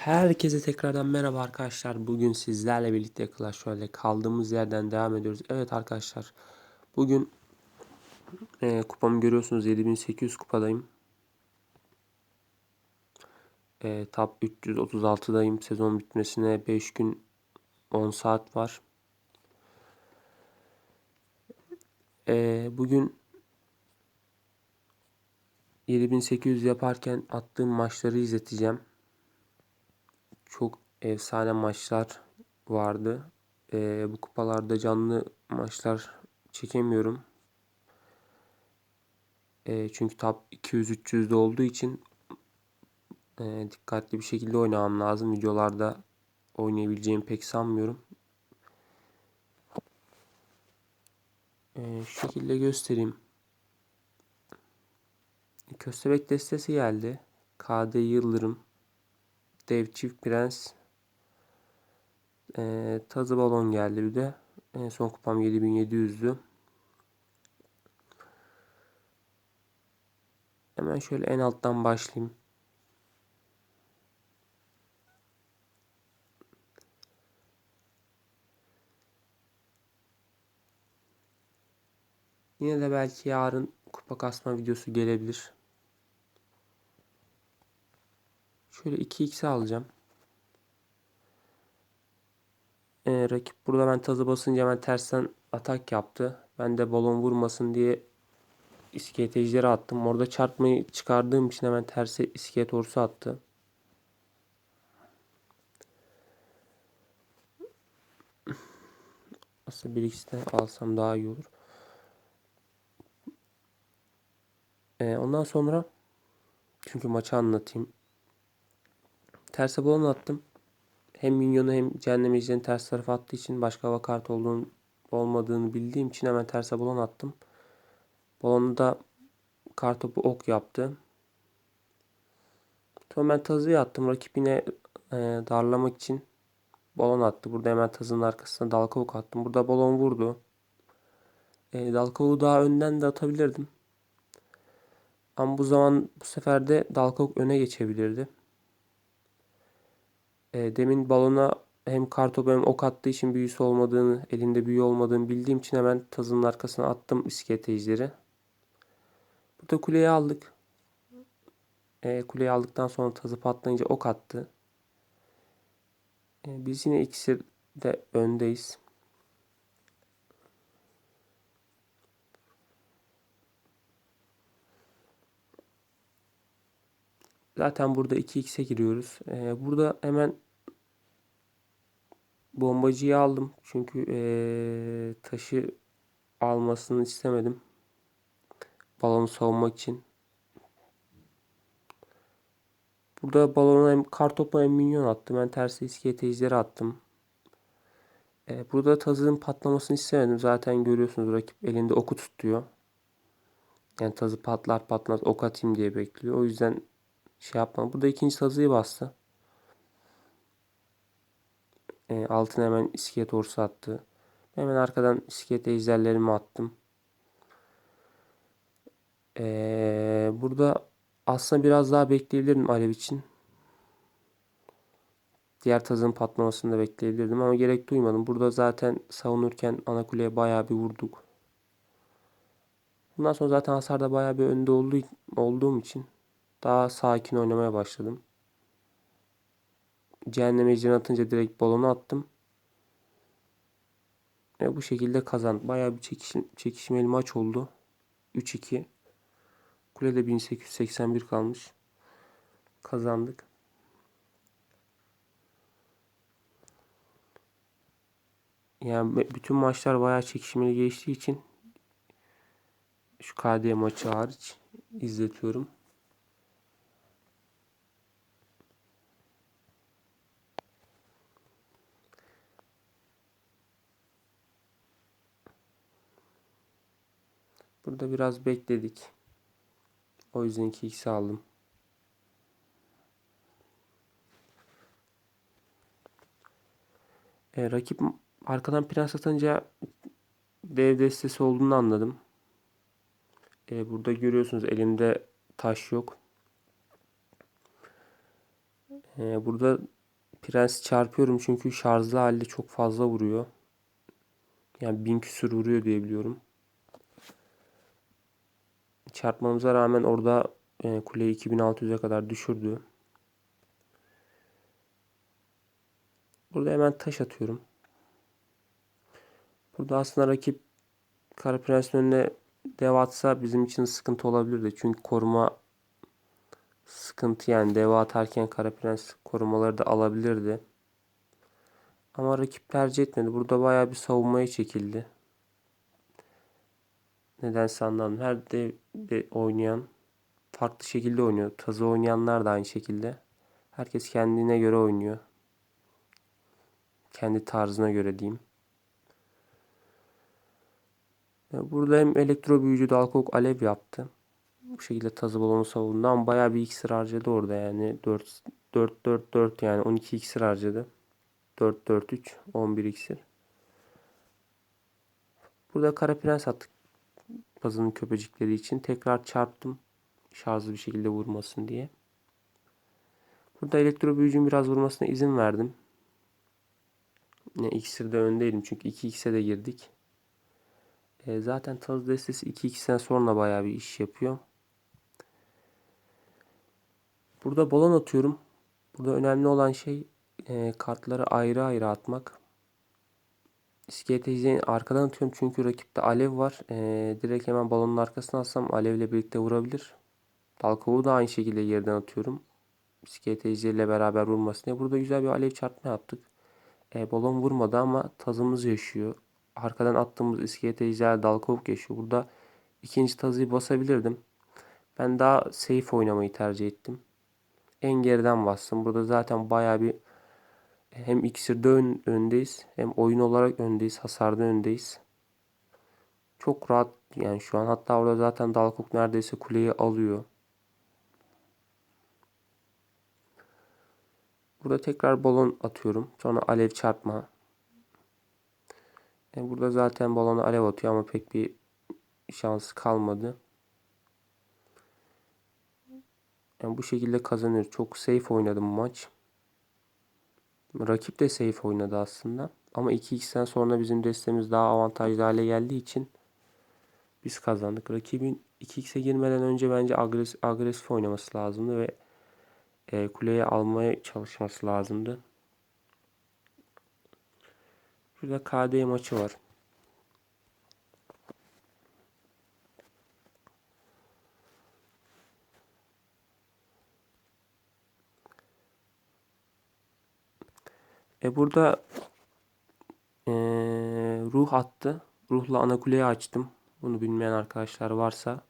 Herkese tekrardan merhaba arkadaşlar. Bugün sizlerle birlikte Clash Royale kaldığımız yerden devam ediyoruz. Evet arkadaşlar. Bugün e, kupamı görüyorsunuz. 7800 kupadayım. E, top 336'dayım. Sezon bitmesine 5 gün 10 saat var. E, bugün 7800 yaparken attığım maçları izleteceğim çok efsane maçlar vardı. Ee, bu kupalarda canlı maçlar çekemiyorum. Ee, çünkü top 200-300'de olduğu için e, dikkatli bir şekilde oynamam lazım. Videolarda oynayabileceğimi pek sanmıyorum. Ee, şu şekilde göstereyim. Köstebek destesi geldi. KD Yıldırım Dev Çift Prens. Ee, tazı balon geldi bir de. En son kupam 7700'dü. Hemen şöyle en alttan başlayayım. Yine de belki yarın kupa kasma videosu gelebilir. Şöyle 2x alacağım. Ee, rakip burada ben tazı basınca hemen tersten atak yaptı. Ben de balon vurmasın diye iskelet ejderi attım. Orada çarpmayı çıkardığım için hemen terse iskelet orsu attı. Aslında bir ikisi de alsam daha iyi olur. Ee, ondan sonra çünkü maçı anlatayım. Terse balon attım. Hem minyonu hem cehennem ejderini ters tarafa attığı için başka hava kart olduğunu, olmadığını bildiğim için hemen terse balon attım. Balonu da kartopu ok yaptı. Sonra ben tazıyı attım. Rakip e, darlamak için balon attı. Burada hemen tazının arkasına dalkavuk attım. Burada balon vurdu. E, dalkavuğu daha önden de atabilirdim. Ama bu zaman bu sefer de dalkavuk öne geçebilirdi. E, demin balona hem kartopu hem ok attığı için büyüsü olmadığını, elinde büyü olmadığını bildiğim için hemen tazının arkasına attım iskelet ejderi. Burada kuleyi aldık. E, kuleyi aldıktan sonra tazı patlayınca ok attı. E, biz yine ikisi de öndeyiz. Zaten burada 2x'e giriyoruz. Ee, burada hemen bombacıyı aldım. Çünkü ee, taşı almasını istemedim. Balonu savunmak için. Burada balona hem kartopu hem minyon attım. Ben tersi iskelet ejderi attım. Ee, burada tazının patlamasını istemedim. Zaten görüyorsunuz rakip elinde oku tutuyor. Yani tazı patlar patmaz ok atayım diye bekliyor. O yüzden şey yapmam. Burada ikinci tazıyı bastı. E, altına hemen iskelet orsu attı. Hemen arkadan iskelet ejderlerimi attım. E, burada aslında biraz daha bekleyebilirdim Alev için. Diğer tazın patlamasını da bekleyebilirdim ama gerek duymadım. Burada zaten savunurken ana kuleye bayağı bir vurduk. Bundan sonra zaten hasarda bayağı bir önde olduğu, olduğum için daha sakin oynamaya başladım. Cehennem ejderini atınca direkt balonu attım. Ve bu şekilde kazandık. Bayağı bir çekiş, çekişmeli maç oldu. 3-2. Kulede 1881 kalmış. Kazandık. Yani bütün maçlar bayağı çekişmeli geçtiği için şu KD maçı hariç izletiyorum. Burada biraz bekledik. O yüzden 2x aldım. E, rakip arkadan prens atınca dev destesi olduğunu anladım. E, burada görüyorsunuz elimde taş yok. Ee, burada Prens çarpıyorum çünkü şarjlı halde çok fazla vuruyor. Yani bin küsür vuruyor diye biliyorum. Çarpmamıza rağmen orada e, kuleyi 2600'e kadar düşürdü. Burada hemen taş atıyorum. Burada aslında rakip Kara Prens'in önüne dev atsa bizim için sıkıntı olabilirdi. Çünkü koruma sıkıntı yani dev atarken Kara Prens korumaları da alabilirdi. Ama rakip tercih etmedi. Burada bayağı bir savunmaya çekildi. Nedense anlamadım. Her de, de oynayan farklı şekilde oynuyor. Tazı oynayanlar da aynı şekilde. Herkes kendine göre oynuyor. Kendi tarzına göre diyeyim. Burada hem elektro büyücü Dalkok alev yaptı. Bu şekilde tazı balonu savundu ama bayağı bir iksir harcadı orada yani. 4 4 4 4 yani 12 iksir harcadı. 4 4 3 11 iksir. Burada kara prens attık. Pazının köpecikleri için. Tekrar çarptım. Şarjlı bir şekilde vurmasın diye. Burada elektro büyücünün biraz vurmasına izin verdim. Ne iksirde öndeydim çünkü 2 x'e de girdik. E, zaten taz destesi 2x'ten sonra bayağı bir iş yapıyor. Burada balon atıyorum. Burada önemli olan şey e, kartları ayrı ayrı atmak. İskeleteciyi arkadan atıyorum çünkü rakipte alev var. E, direkt hemen balonun arkasına atsam alevle birlikte vurabilir. Dalkovu da aynı şekilde yerden atıyorum. İskeleteciyle beraber vurmasın diye. Burada güzel bir alev çarpma yaptık. E, balon vurmadı ama tazımız yaşıyor. Arkadan attığımız iskeleteciler dalkovuk yaşıyor. Burada ikinci tazıyı basabilirdim. Ben daha safe oynamayı tercih ettim. En geriden bastım. Burada zaten baya bir hem iksirde ön, öndeyiz hem oyun olarak öndeyiz. Hasarda öndeyiz. Çok rahat yani şu an hatta orada zaten Dalkok neredeyse kuleyi alıyor. Burada tekrar balon atıyorum. Sonra alev çarpma. E burada zaten balona alev atıyor ama pek bir şansı kalmadı. Yani bu şekilde kazanır. Çok safe oynadım maç. Rakip de safe oynadı aslında. Ama 2x'ten sonra bizim destemiz daha avantajlı hale geldiği için biz kazandık. Rakibin 2x'e girmeden önce bence agresif, agresif oynaması lazımdı ve e, kuleye almaya çalışması lazımdı. Şurada KD maçı var. E burada e, ruh attı. Ruhla ana kuleyi açtım. Bunu bilmeyen arkadaşlar varsa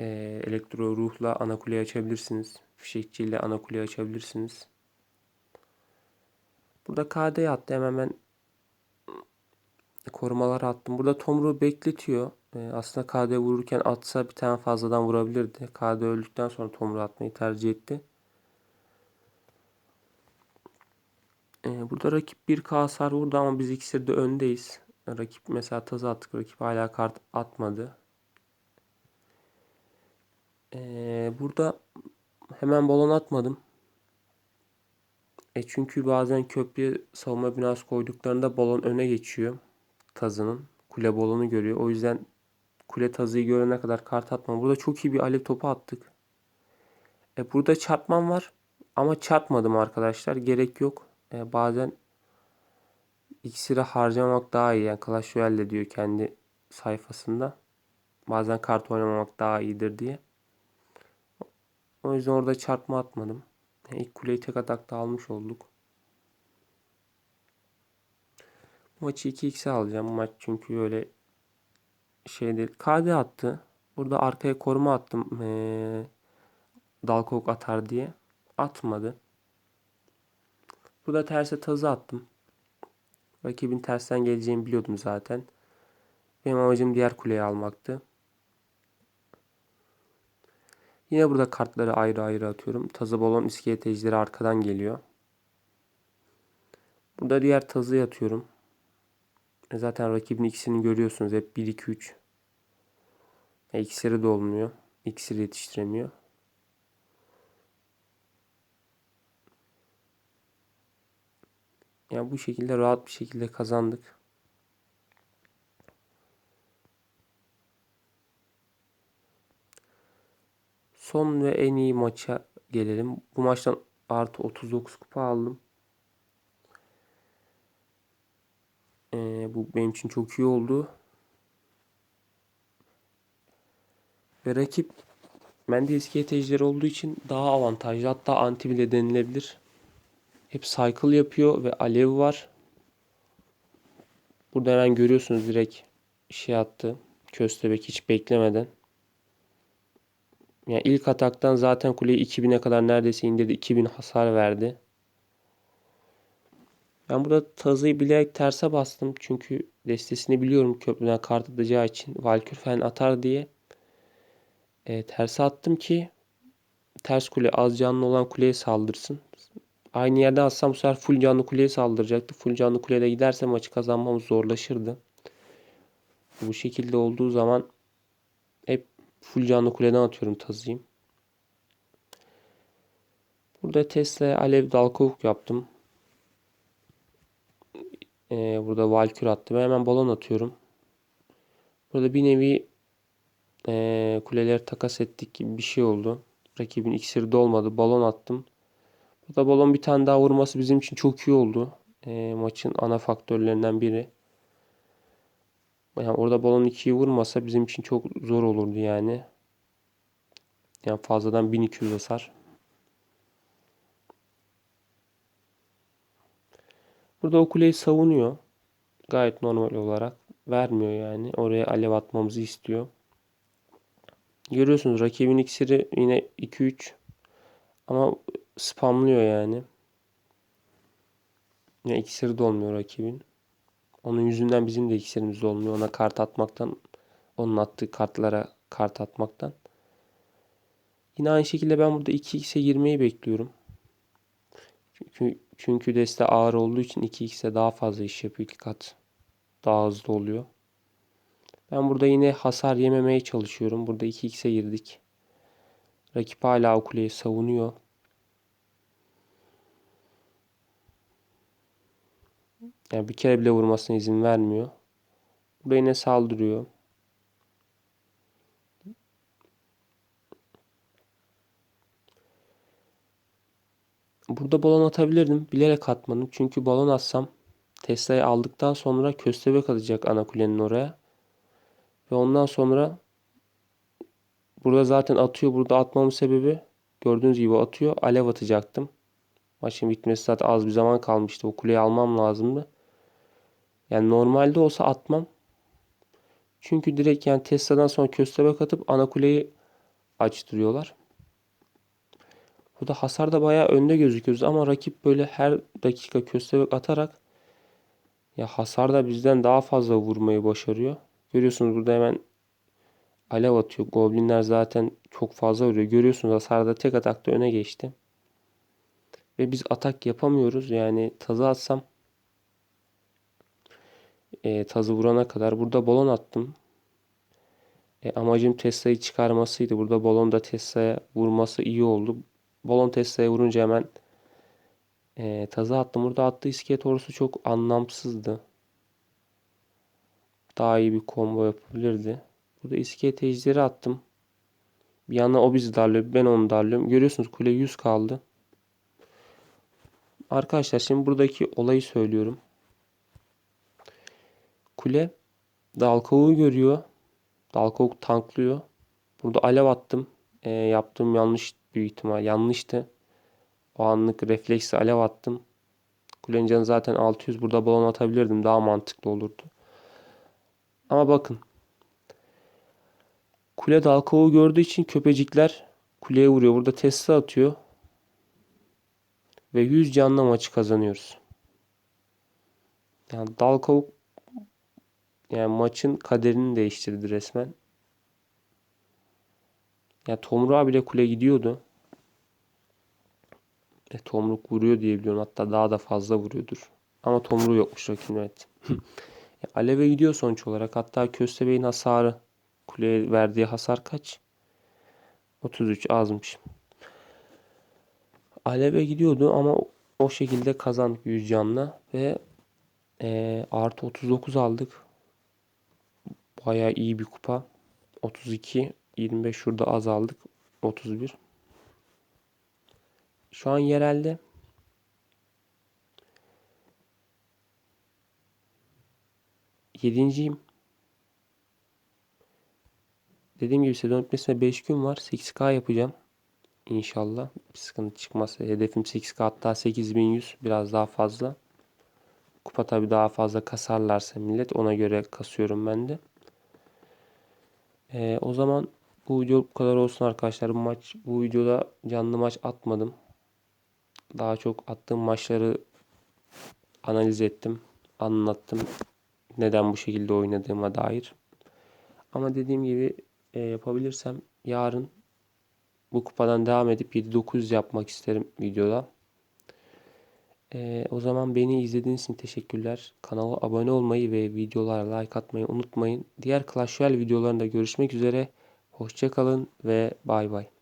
e, elektro ruhla ana kuleyi açabilirsiniz. Fişekçiyle ana kuleyi açabilirsiniz. Burada KD attı. Hemen ben korumalar attım. Burada Tomru bekletiyor. E, aslında KD vururken atsa bir tane fazladan vurabilirdi. KD öldükten sonra Tomru atmayı tercih etti. E, burada rakip bir k hasar vurdu ama biz ikisi de öndeyiz. Rakip mesela tazı attık. Rakip hala kart atmadı. E, burada hemen balon atmadım. E çünkü bazen köprüye savunma binası koyduklarında balon öne geçiyor. Tazının. Kule balonu görüyor. O yüzden kule tazıyı görene kadar kart atmam. Burada çok iyi bir alev topu attık. E burada çarpmam var. Ama çarpmadım arkadaşlar. Gerek yok. E bazen iksiri harcamamak daha iyi. Yani Clash Royale diyor kendi sayfasında. Bazen kart oynamamak daha iyidir diye. O yüzden orada çarpma atmadım. İlk kuleyi tek atakta almış olduk. Bu maçı 2x'e alacağım. Bu maç çünkü öyle şey değil. KD attı. Burada arkaya koruma attım. Ee, Dalkok atar diye. Atmadı. Burada terse tazı attım. Rakibin tersten geleceğini biliyordum zaten. Benim amacım diğer kuleyi almaktı. Yine burada kartları ayrı ayrı atıyorum. Tazı balon iskelet arkadan geliyor. Burada diğer tazı atıyorum. E zaten rakibin ikisini görüyorsunuz. Hep 1 2 3. E, iksiri de olmuyor. İksiri yetiştiremiyor. Yani bu şekilde rahat bir şekilde kazandık. Son ve en iyi maça gelelim. Bu maçtan artı 39 kupa aldım. Ee, bu benim için çok iyi oldu. Ve rakip bende eski etejileri olduğu için daha avantajlı. Hatta anti bile denilebilir. Hep cycle yapıyor ve alev var. Burada hemen görüyorsunuz direkt şey attı. Köstebek hiç beklemeden. Yani ilk ataktan zaten kuleyi 2000'e kadar neredeyse indirdi. 2000 hasar verdi. Ben burada tazıyı bilerek terse bastım. Çünkü destesini biliyorum köprüden kart atacağı için. Valkür falan atar diye. E, terse attım ki ters kule az canlı olan kuleye saldırsın. Aynı yerde atsam bu sefer full canlı kuleye saldıracaktı. Full canlı kulede giderse maçı kazanmamız zorlaşırdı. Bu şekilde olduğu zaman hep full canlı kuleden atıyorum tazıyım. Burada Tesla alev dalkavuk yaptım. Ee, burada Valkür attım. Hemen balon atıyorum. Burada bir nevi e, kuleleri takas ettik gibi bir şey oldu. Rakibin iksiri dolmadı. Balon attım. Burada balon bir tane daha vurması bizim için çok iyi oldu. E, maçın ana faktörlerinden biri. Yani orada balon 2'yi vurmasa bizim için çok zor olurdu yani. Yani fazladan 1200 hasar. Burada o kuleyi savunuyor. Gayet normal olarak. Vermiyor yani. Oraya alev atmamızı istiyor. Görüyorsunuz rakibin iksiri yine 2-3. Ama spamlıyor yani. Yine iksiri dolmuyor rakibin. Onun yüzünden bizim de iksirimiz olmuyor. Ona kart atmaktan, onun attığı kartlara kart atmaktan. Yine aynı şekilde ben burada 2x'e girmeyi bekliyorum. Çünkü, çünkü deste ağır olduğu için 2x'e daha fazla iş yapıyor. 2 kat daha hızlı oluyor. Ben burada yine hasar yememeye çalışıyorum. Burada 2x'e girdik. Rakip hala o kuleyi savunuyor. Yani bir kere bile vurmasına izin vermiyor. Burada yine saldırıyor. Burada balon atabilirdim. Bilerek atmadım. Çünkü balon atsam Tesla'yı aldıktan sonra köstebek atacak ana kulenin oraya. Ve ondan sonra burada zaten atıyor. Burada atmamın sebebi gördüğünüz gibi atıyor. Alev atacaktım. Maçın bitmesi zaten az bir zaman kalmıştı. O kuleyi almam lazımdı. Yani normalde olsa atmam. Çünkü direkt yani Tesla'dan sonra köstebek atıp ana kuleyi açtırıyorlar. Burada hasar da bayağı önde gözüküyoruz ama rakip böyle her dakika köstebek atarak ya hasar da bizden daha fazla vurmayı başarıyor. Görüyorsunuz burada hemen alev atıyor. Goblinler zaten çok fazla vuruyor. Görüyorsunuz hasarda tek atakta öne geçti. Ve biz atak yapamıyoruz. Yani tazı atsam e, tazı vurana kadar burada balon attım. E, amacım Tesla'yı çıkarmasıydı. Burada balon da Tesla'ya vurması iyi oldu. Balon Tesla'ya vurunca hemen e, tazı attım. Burada attığı iskelet orası çok anlamsızdı. Daha iyi bir combo yapabilirdi. Burada iskelet ejderi attım. Bir yana o bizi darlıyor. Ben onu darlıyorum. Görüyorsunuz kule 100 kaldı. Arkadaşlar şimdi buradaki olayı söylüyorum. Kule Dalkov'u görüyor. Dalkov tanklıyor. Burada alev attım. E, yaptığım yanlış büyük ihtimal. Yanlıştı. O anlık refleksle alev attım. Kulenin canı zaten 600. Burada balon atabilirdim. Daha mantıklı olurdu. Ama bakın. Kule Dalkov'u gördüğü için köpecikler kuleye vuruyor. Burada Tesla atıyor. Ve 100 canlı maçı kazanıyoruz. Yani Dalkov yani maçın kaderini değiştirdi resmen. Ya Tomruğa bile kule gidiyordu. E, Tomruk vuruyor diye biliyorum. Hatta daha da fazla vuruyordur. Ama Tomruğu yokmuş rakibin evet. e, Aleve gidiyor sonuç olarak. Hatta Köstebeğin hasarı kuleye verdiği hasar kaç? 33 azmış. Aleve gidiyordu ama O şekilde kazandık 100 canla ve eee, artı 39 aldık. Bayağı iyi bir kupa. 32, 25 şurada az aldık. 31. Şu an yerelde yedinciyim. Dediğim gibi sezon bitmesine 5 gün var. 8K yapacağım. İnşallah. Bir sıkıntı çıkmazsa. Hedefim 8K hatta 8100. Biraz daha fazla. Kupa tabii daha fazla kasarlarsa millet ona göre kasıyorum ben de. Ee, o zaman bu video bu kadar olsun arkadaşlar. Bu maç bu videoda canlı maç atmadım. Daha çok attığım maçları analiz ettim, anlattım. Neden bu şekilde oynadığıma dair. Ama dediğim gibi e, yapabilirsem yarın bu kupadan devam edip 7-9 yapmak isterim videoda. E, o zaman beni izlediğiniz için teşekkürler. Kanala abone olmayı ve videolara like atmayı unutmayın. Diğer Clash Royale videolarında görüşmek üzere. Hoşçakalın ve bay bay.